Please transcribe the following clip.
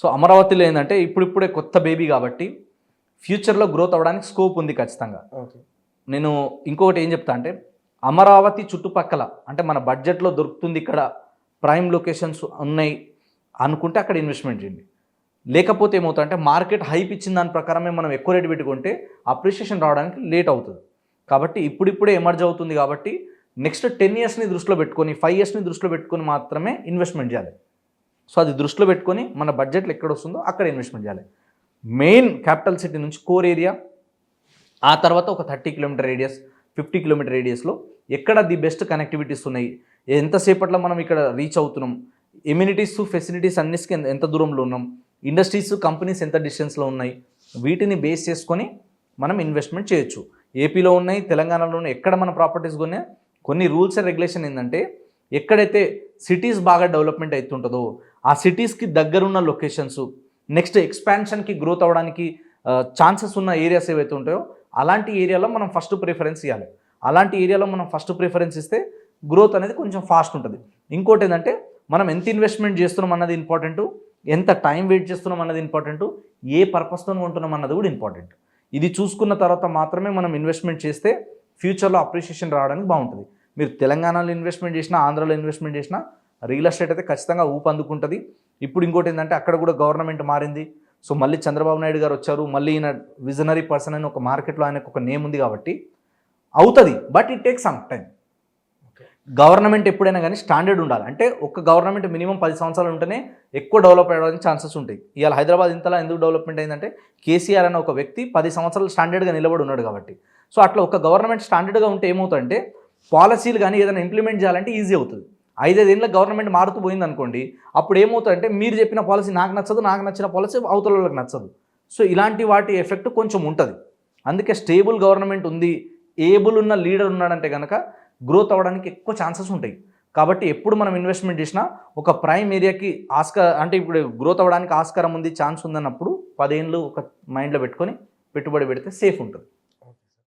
So అమరావతిలో ఏంటంటే ఇప్పుడిప్పుడే కొత్త బేబీ కాబట్టి ఫ్యూచర్లో గ్రోత్ అవ్వడానికి స్కోప్ ఉంది ఖచ్చితంగా. ఓకే. నేను ఇంకొకటి ఏం చెప్తా అంటే అమరావతి చుట్టుపక్కల అంటే మన బడ్జెట్లో దొరుకుతుంది ఇక్కడ ప్రైమ్ లొకేషన్స్ ఉన్నాయి అనుకుంటే అక్కడ ఇన్వెస్ట్మెంట్ చేయండి. లేకపోతే ఏమవుతుంది అంటే మార్కెట్ హైప్ ఇచ్చిన దాని ప్రకారమే మనం ఎక్కువ రేటు పెట్టుకుంటే అప్రిషియేషన్ రావడానికి లేట్ అవుతుంది. కాబట్టి ఇప్పుడిప్పుడే ఎమర్జ్ అవుతుంది కాబట్టి నెక్స్ట్ టెన్ ఇయర్స్ని దృష్టిలో పెట్టుకొని ఫైవ్ ఇయర్స్ని దృష్టిలో పెట్టుకొని మాత్రమే ఇన్వెస్ట్మెంట్ చేయాలి. సో అది దృష్టిలో పెట్టుకొని మన బడ్జెట్లో ఎక్కడ వస్తుందో అక్కడ ఇన్వెస్ట్మెంట్ చేయాలి. మెయిన్ క్యాపిటల్ సిటీ నుంచి కోర్ ఏరియా ఆ తర్వాత ఒక thirty kilometre radius fifty kilometre రేడియస్లో ఎక్కడ ది బెస్ట్ కనెక్టివిటీస్ ఉన్నాయి ఎంతసేపట్లో మనం ఇక్కడ రీచ్ అవుతున్నాం ఇమ్యూనిటీస్ ఫెసిలిటీస్ అన్నిటికి ఎంత- దూరంలో ఉన్నాం ఇండస్ట్రీస్ కంపెనీస్ ఎంత డిస్టెన్స్లో ఉన్నాయి వీటిని బేస్ చేసుకొని మనం ఇన్వెస్ట్మెంట్ చేయొచ్చు. ఏపీలో ఉన్నాయి తెలంగాణలో ఉన్నాయి ఎక్కడ మన ప్రాపర్టీస్ కొనే కొన్ని రూల్స్ అండ్ రెగ్యులేషన్ ఏంటంటే ఎక్కడైతే సిటీస్ బాగా డెవలప్మెంట్ అవుతుంటుందో ఆ సిటీస్కి దగ్గరున్న లొకేషన్స్ నెక్స్ట్ ఎక్స్పాన్షన్కి గ్రోత్ అవ్వడానికి ఛాన్సెస్ ఉన్న ఏరియాస్ ఏవైతే ఉంటాయో అలాంటి ఏరియాలో మనం ఫస్ట్ ప్రిఫరెన్స్ ఇవ్వాలి అలాంటి ఏరియాలో మనం ఫస్ట్ ప్రిఫరెన్స్ ఇస్తే గ్రోత్ అనేది కొంచెం ఫాస్ట్ ఉంటుంది. ఇంకోటి ఏంటంటే మనం ఎంత ఇన్వెస్ట్మెంట్ చేస్తున్నాం అన్నది ఇంపార్టెంట్ ఎంత టైం వెయిట్ చేస్తున్నాం అన్నది ఇంపార్టెంట్ ఏ పర్పస్తో ఉంటున్నాం అన్నది కూడా ఇంపార్టెంట్. ఇది చూసుకున్న తర్వాత మాత్రమే మనం ఇన్వెస్ట్మెంట్ చేస్తే ఫ్యూచర్లో అప్రిషియేషన్ రావడానికి బాగుంటుంది. మీరు తెలంగాణలో ఇన్వెస్ట్మెంట్ చేసినా ఆంధ్రాలో ఇన్వెస్ట్మెంట్ చేసినా రియల్ ఎస్టేట్ అయితే ఖచ్చితంగా ఊపందుకుంటుంది ఇప్పుడు ఇంకోటి ఏంటంటే అక్కడ కూడా గవర్నమెంట్ మారింది. సో మళ్ళీ చంద్రబాబు నాయుడు గారు వచ్చారు. మళ్ళీ ఈయన విజనరీ పర్సన్ అని ఒక మార్కెట్లో ఆయనకు ఒక నేమ్ ఉంది కాబట్టి అవుతుంది but it take some time government ఎప్పుడైనా కానీ స్టాండర్డ్ ఉండాలి. అంటే ఒక గవర్నమెంట్ మినిమం పది సంవత్సరాలు ఉంటేనే ఎక్కువ డెవలప్ అవ్వడానికి ఛాన్సెస్ ఉంటాయి. ఇవాళ హైదరాబాద్ ఇంతలా ఎందుకు డెవలప్మెంట్ అయిందంటే కేసీఆర్ అనే ఒక వ్యక్తి పది సంవత్సరాలు స్టాండర్డ్గా నిలబడి ఉన్నాడు కాబట్టి. సో అట్లా ఒక గవర్నమెంట్ స్టాండర్డ్గా ఉంటే ఏమవుతుందంటే పాలసీలు కానీ ఏదైనా ఇంప్లిమెంట్ చేయాలంటే ఈజీ అవుతుంది. ఐదైదేళ్ళ గవర్నమెంట్ మారుతూ పోయింది అనుకోండి అప్పుడు ఏమవుతుందంటే మీరు చెప్పిన పాలసీ నాకు నచ్చదు నాకు నచ్చిన పాలసీ అవతల వాళ్ళకి నచ్చదు. సో ఇలాంటి వాటి ఎఫెక్ట్ కొంచెం ఉంటుంది. అందుకే స్టేబుల్ గవర్నమెంట్ ఉంది ఏబుల్ ఉన్న లీడర్ ఉన్నాడంటే కనుక గ్రోత్ అవ్వడానికి ఎక్కువ ఛాన్సెస్ ఉంటాయి. కాబట్టి ఎప్పుడు మనం ఇన్వెస్ట్మెంట్ చేసినా ఒక ప్రైమ్ ఏరియాకి ఆస్కార్ అంటే ఇప్పుడు గ్రోత్ అవ్వడానికి ఆస్కారం ఉంది ఛాన్స్ ఉందన్నప్పుడు పదేళ్ళు ఒక మైండ్లో పెట్టుకొని పెట్టుబడి పెడితే సేఫ్ ఉంటుంది.